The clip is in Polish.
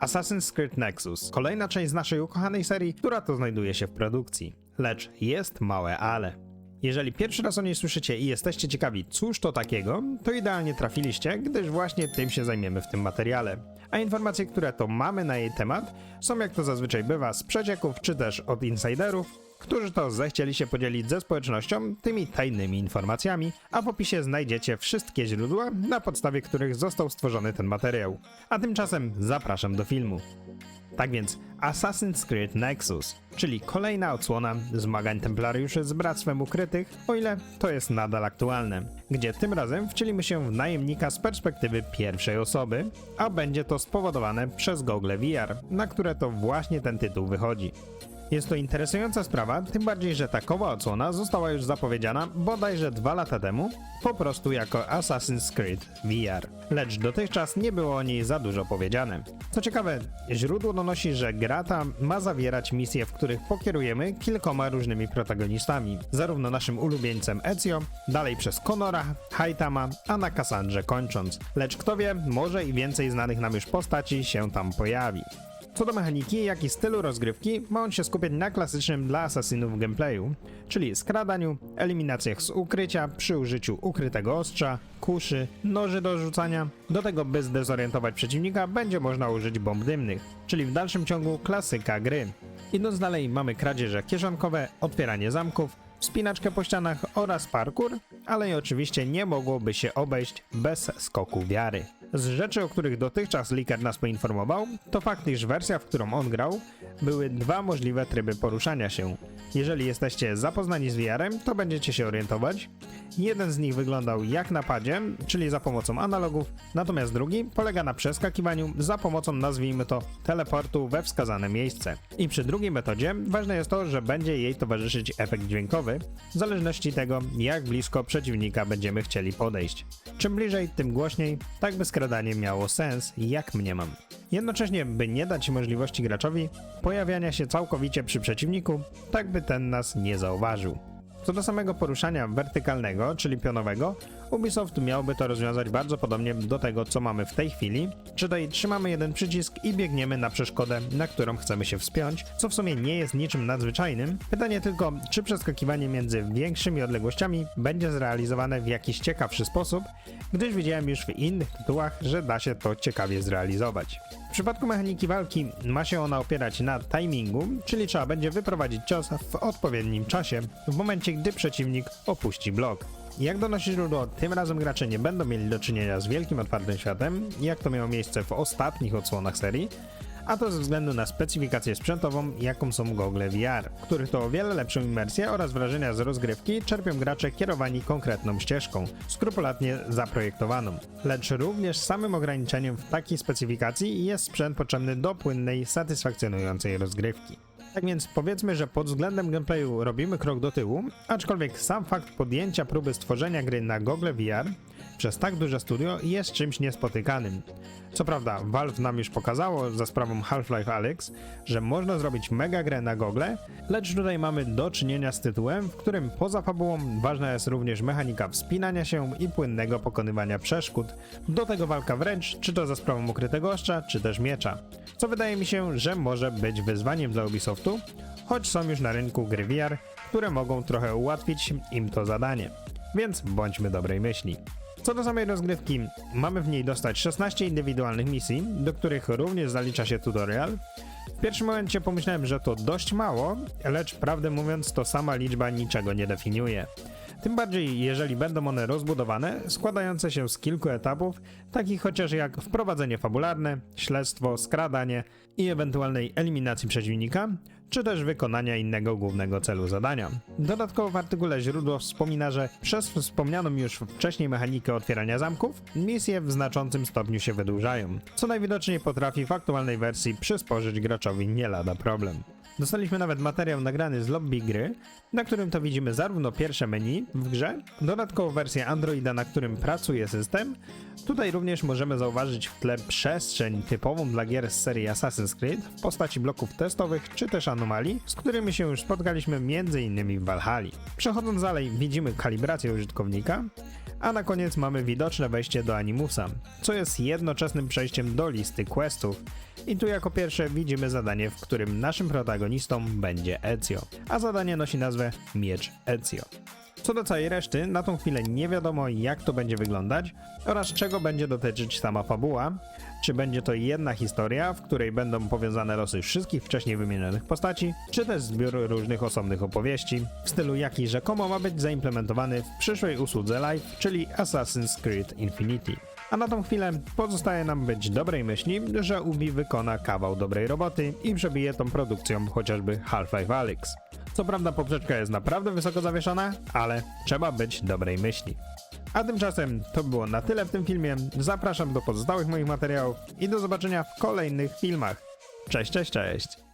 Assassin's Creed Nexus, kolejna część z naszej ukochanej serii, która to znajduje się w produkcji. Lecz jest małe ale. Jeżeli pierwszy raz o niej słyszycie i jesteście ciekawi, cóż to takiego, to idealnie trafiliście, gdyż właśnie tym się zajmiemy w tym materiale. A informacje, które to mamy na jej temat, są jak to zazwyczaj bywa z przecieków czy też od insiderów, którzy to zechcieli się podzielić ze społecznością tymi tajnymi informacjami, a w opisie znajdziecie wszystkie źródła, na podstawie których został stworzony ten materiał. A tymczasem zapraszam do filmu. Tak więc Assassin's Creed Nexus, czyli kolejna odsłona zmagań templariuszy z Bractwem Ukrytych, o ile to jest nadal aktualne, gdzie tym razem wcielimy się w najemnika z perspektywy pierwszej osoby, a będzie to spowodowane przez Google VR, na które to właśnie ten tytuł wychodzi. Jest to interesująca sprawa, tym bardziej, że takowa odsłona została już zapowiedziana bodajże dwa lata temu, po prostu jako Assassin's Creed VR. Lecz dotychczas nie było o niej za dużo powiedziane. Co ciekawe, źródło donosi, że gra ta ma zawierać misje, w których pokierujemy kilkoma różnymi protagonistami. Zarówno naszym ulubieńcem Ezio, dalej przez Conora, Haitama, a na Cassandrze kończąc. Lecz kto wie, może i więcej znanych nam już postaci się tam pojawi. Co do mechaniki, jak i stylu rozgrywki, ma on się skupiać na klasycznym dla asasynów gameplayu, czyli skradaniu, eliminacjach z ukrycia przy użyciu ukrytego ostrza, kuszy, noży do rzucania. Do tego, by zdezorientować przeciwnika, będzie można użyć bomb dymnych, czyli w dalszym ciągu klasyka gry. Idąc dalej, mamy kradzieże kieszonkowe, otwieranie zamków, wspinaczkę po ścianach oraz parkour, ale i oczywiście nie mogłoby się obejść bez skoku wiary. Z rzeczy, o których dotychczas Liker nas poinformował, to fakt, iż wersja, w którą on grał, były dwa możliwe tryby poruszania się. Jeżeli jesteście zapoznani z VR-em, to będziecie się orientować. Jeden z nich wyglądał jak na padzie, czyli za pomocą analogów, natomiast drugi polega na przeskakiwaniu za pomocą, nazwijmy to, teleportu we wskazane miejsce. I przy drugiej metodzie ważne jest to, że będzie jej towarzyszyć efekt dźwiękowy, w zależności tego, jak blisko przeciwnika będziemy chcieli podejść. Czym bliżej, tym głośniej, tak by skradanie miało sens, jak mniemam. Jednocześnie, by nie dać możliwości graczowi pojawiania się całkowicie przy przeciwniku, tak by ten nas nie zauważył. Co do samego poruszania wertykalnego, czyli pionowego, Ubisoft miałby to rozwiązać bardzo podobnie do tego, co mamy w tej chwili, czyli trzymamy jeden przycisk i biegniemy na przeszkodę, na którą chcemy się wspiąć, co w sumie nie jest niczym nadzwyczajnym. Pytanie tylko, czy przeskakiwanie między większymi odległościami będzie zrealizowane w jakiś ciekawszy sposób, gdyż widziałem już w innych tytułach, że da się to ciekawie zrealizować. W przypadku mechaniki walki ma się ona opierać na timingu, czyli trzeba będzie wyprowadzić cios w odpowiednim czasie, w momencie gdy przeciwnik opuści blok. Jak donosi źródło, tym razem gracze nie będą mieli do czynienia z wielkim otwartym światem, jak to miało miejsce w ostatnich odsłonach serii, a to ze względu na specyfikację sprzętową, jaką są gogle VR, których to o wiele lepszą imersję oraz wrażenia z rozgrywki czerpią gracze kierowani konkretną ścieżką, skrupulatnie zaprojektowaną. Lecz również samym ograniczeniem w takiej specyfikacji jest sprzęt potrzebny do płynnej, satysfakcjonującej rozgrywki. Tak więc powiedzmy, że pod względem gameplayu robimy krok do tyłu, aczkolwiek sam fakt podjęcia próby stworzenia gry na Google VR przez tak duże studio jest czymś niespotykanym. Co prawda, Valve nam już pokazało za sprawą Half-Life Alyx, że można zrobić mega grę na Google, lecz tutaj mamy do czynienia z tytułem, w którym poza fabułą ważna jest również mechanika wspinania się i płynnego pokonywania przeszkód, do tego walka wręcz, czy to za sprawą ukrytego ostrza, czy też miecza. Co wydaje mi się, że może być wyzwaniem dla Ubisoftu, choć są już na rynku gry VR, które mogą trochę ułatwić im to zadanie. Więc bądźmy dobrej myśli. Co do samej rozgrywki, mamy w niej dostać 16 indywidualnych misji, do których również zalicza się tutorial. W pierwszym momencie pomyślałem, że to dość mało, lecz prawdę mówiąc to sama liczba niczego nie definiuje. Tym bardziej jeżeli będą one rozbudowane, składające się z kilku etapów, takich chociaż jak wprowadzenie fabularne, śledztwo, skradanie i ewentualnej eliminacji przeciwnika, czy też wykonania innego głównego celu zadania. Dodatkowo w artykule źródło wspomina, że przez wspomnianą już wcześniej mechanikę otwierania zamków, misje w znaczącym stopniu się wydłużają, co najwidoczniej potrafi w aktualnej wersji przysporzyć graczowi nie lada problem. Dostaliśmy nawet materiał nagrany z lobby gry, na którym to widzimy zarówno pierwsze menu w grze, dodatkowo wersję Androida, na którym pracuje system. Tutaj również możemy zauważyć w tle przestrzeń typową dla gier z serii Assassin's Creed w postaci bloków testowych czy też anomalii, z którymi się już spotkaliśmy m.in. w Valhalla. Przechodząc dalej widzimy kalibrację użytkownika, a na koniec mamy widoczne wejście do Animusa, co jest jednoczesnym przejściem do listy questów. I tu jako pierwsze widzimy zadanie, w którym naszym protagonistą będzie Ezio, a zadanie nosi nazwę Miecz Ezio. Co do całej reszty, na tą chwilę nie wiadomo jak to będzie wyglądać oraz czego będzie dotyczyć sama fabuła. Czy będzie to jedna historia, w której będą powiązane losy wszystkich wcześniej wymienionych postaci, czy też zbiór różnych osobnych opowieści, w stylu jaki rzekomo ma być zaimplementowany w przyszłej usłudze live, czyli Assassin's Creed Infinity. A na tą chwilę pozostaje nam być dobrej myśli, że Ubi wykona kawał dobrej roboty i przebije tą produkcją chociażby Half-Life Alyx. Co prawda poprzeczka jest naprawdę wysoko zawieszona, ale trzeba być dobrej myśli. A tymczasem to było na tyle w tym filmie. Zapraszam do pozostałych moich materiałów i do zobaczenia w kolejnych filmach. Cześć, cześć, cześć!